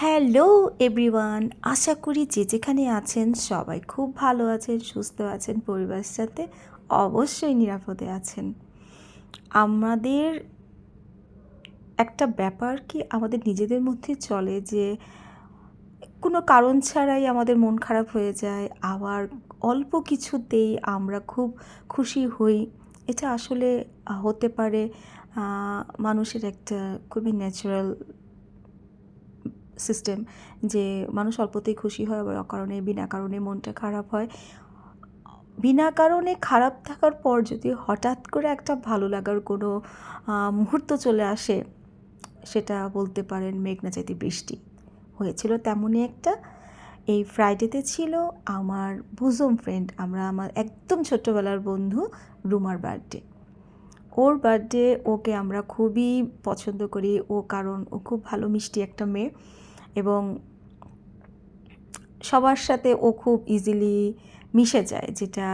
Hello everyone, আশা করি যে যেখানে আছেন সবাই খুব ভালো আছেন, সুস্থ আছেন, পরিবারের সাথে অবশ্যই নিরাপদে আছেন। আমাদের একটা ব্যাপার কি, আমাদের নিজেদের মধ্যে চলে যে কোনো কারণ ছাড়াই আমাদের মন খারাপ হয়ে যায়, আবার অল্প কিছুতেই আমরা খুব খুশি হই। এটা আসলে হতে পারে মানুষের একটা খুবই ন্যাচারাল সিস্টেম যে মানুষ অল্পতেই খুশি হয় আবার অকারণে, বিনা কারণে মনটা খারাপ হয়। বিনা কারণে খারাপ থাকার পর যদি হঠাৎ করে একটা ভালো লাগার কোনো মুহূর্ত চলে আসে, সেটা বলতে পারেন মেঘনা চাইতে বৃষ্টি। হয়েছিল তেমনই একটা। এই ফ্রাইডেতে ছিল আমার বুজম ফ্রেন্ড আমরা আমার একদম ছোট্টবেলার বন্ধু রুমার বার্থডে ওর বার্থডে ওকে আমরা খুবই পছন্দ করি। ও কারণ ও খুব ভালো মিষ্টি একটা মেয়ে। সবার সাথে ও খুব ইজিলি মিশে যায়, যেটা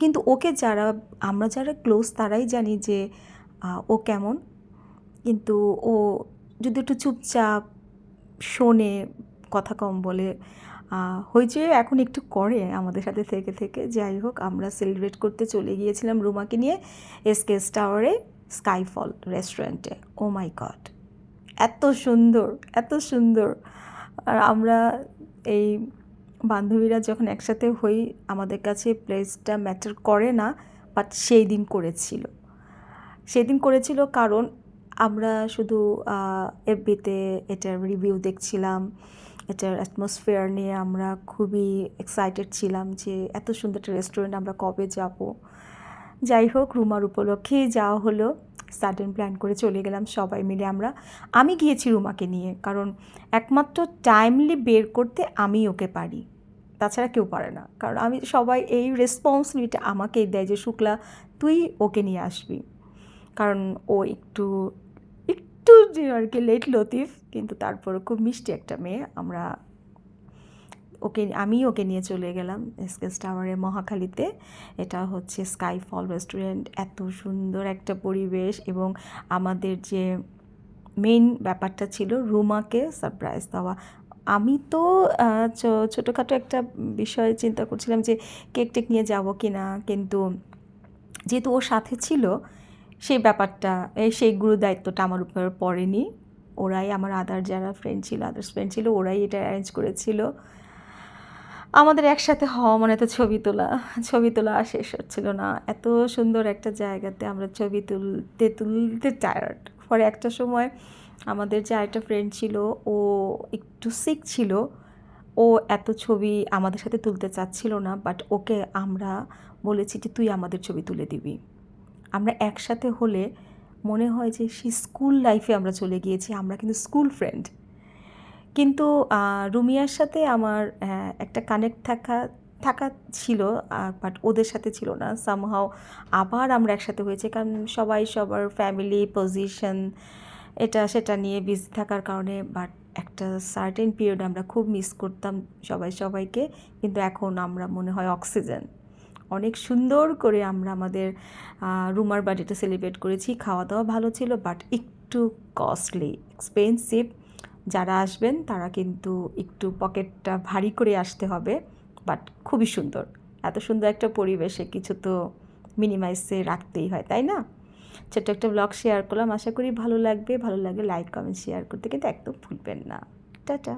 কিন্তু ওকে যারা, আমরা যারা ক্লোজ তারাই জানি যে ও কেমন। কিন্তু ও যদি একটু চুপচাপ শোনে, কথা কম বলে হইচই এখন একটু করে আমাদের সাথে থেকে থেকে, যাই হোক, আমরা সেলিব্রেট করতে চলে গিয়েছিলাম রুমাকে নিয়ে এসকেএস টাওয়ারে স্কাইফল রেস্টুরেন্টে ও মাই গড এত সুন্দর এত সুন্দর। আর আমরা এই বান্ধবীরা যখন একসাথে হই, আমাদের কাছে প্লেসটা ম্যাটার করে না বাট সেই দিন করেছিল। সেদিন করেছিল কারণ আমরা শুধু এফবিতে এটার রিভিউ দেখছিলাম, এটার অ্যাটমসফিয়ার নিয়ে আমরা খুবই এক্সাইটেড ছিলাম যে এত সুন্দর একটা রেস্টুরেন্ট আমরা কবে যাব। যাই হোক, রুমার উপলক্ষেই যাওয়া হলো। সাডেন প্ল্যান করে চলে গেলাম সবাই মিলে আমরা। আমি গিয়েছি রুমাকে নিয়ে, কারণ একমাত্র টাইমলি বের করতে আমি ওকে পারি। তাছাড়া কেউ পারে না, কারণ আমি সবাই এই রেসপন্সিবিলিটি আমাকেই দেয় যে, শুক্লা, তুই ওকে নিয়ে আসবি। কারণ ও একটু একটু আর কি লেট লতিফ, কিন্তু তারপরে খুব মিষ্টি একটা মেয়ে। আমরা ওকে, আমি ওকে নিয়ে চলে গেলাম এসকেস টাওয়ারে মহাখালীতে। এটা হচ্ছে স্কাইফল রেস্টুরেন্ট এত সুন্দর একটা পরিবেশ এবং আমাদের যে মেইন ব্যাপারটা ছিল রুমাকে সারপ্রাইজ দেওয়া। আমি তো ছোটোখাটো একটা বিষয় চিন্তা করছিলাম যে কেক টেক নিয়ে যাব কি না, কিন্তু যেহেতু ওর সাথে ছিল, সেই ব্যাপারটা সেই গুরু দায়িত্বটা আমার উপর পড়েনি। ওরাই আমার আদার যারা ফ্রেন্ড ছিল আদার্স ফ্রেন্ড ছিল, ওরাই এটা অ্যারেঞ্জ করেছিল। আমাদের একসাথে হওয়া মানে তো ছবি তোলা। ছবি তোলা শেষ হচ্ছিল না। এত সুন্দর একটা জায়গাতে আমরা ছবি তুলতে তুলতে টায়ার্ড পরে একটা সময় আমাদের যে আরেকটা ফ্রেন্ড ছিল, ও একটু সিক ছিল। ও এত ছবি আমাদের সাথে তুলতে চাচ্ছিল না বাট ওকে আমরা বলেছি যে তুই আমাদের ছবি তুলে দিবি। আমরা একসাথে হলে মনে হয় যে সেই স্কুল লাইফে আমরা চলে গিয়েছি। আমরা কিন্তু স্কুল ফ্রেন্ড কিন্তু রুমিয়ার সাথে আমার একটা কানেক্ট থাকা থাকা ছিল বাট ওদের সাথে ছিল না। সামহাও আবার আমরা একসাথে হয়েছে, কারণ সবাই সবার ফ্যামিলি পজিশন এটা সেটা নিয়ে বিজি থাকার কারণে বাট একটা সার্টেন পিরিয়ড আমরা খুব মিস করতাম সবাই সবাইকে, কিন্তু এখন আমরা মনে হয় অক্সিজেন অনেক সুন্দর করে আমরা আমাদের রুমার বার্থডেটা সেলিব্রেট করেছি খাওয়া দাওয়া ভালো ছিল বাট একটু কস্টলি এক্সপেন্সিভ যারা আসবেন, তারা কিন্তু একটু পকেটটা ভারী করে আসতে হবে বাট খুবই সুন্দর। এত সুন্দর একটা পরিবেশে কিছু তো মিনিমাইজে রাখতেই হয়, তাই না? ছোট্ট একটা ব্লগ শেয়ার করলাম। আশা করি ভালো লাগবে। ভালো লাগলে লাইক কমেন্ট শেয়ার করতে কিন্তু একদম ভুলবেন না। টাটা।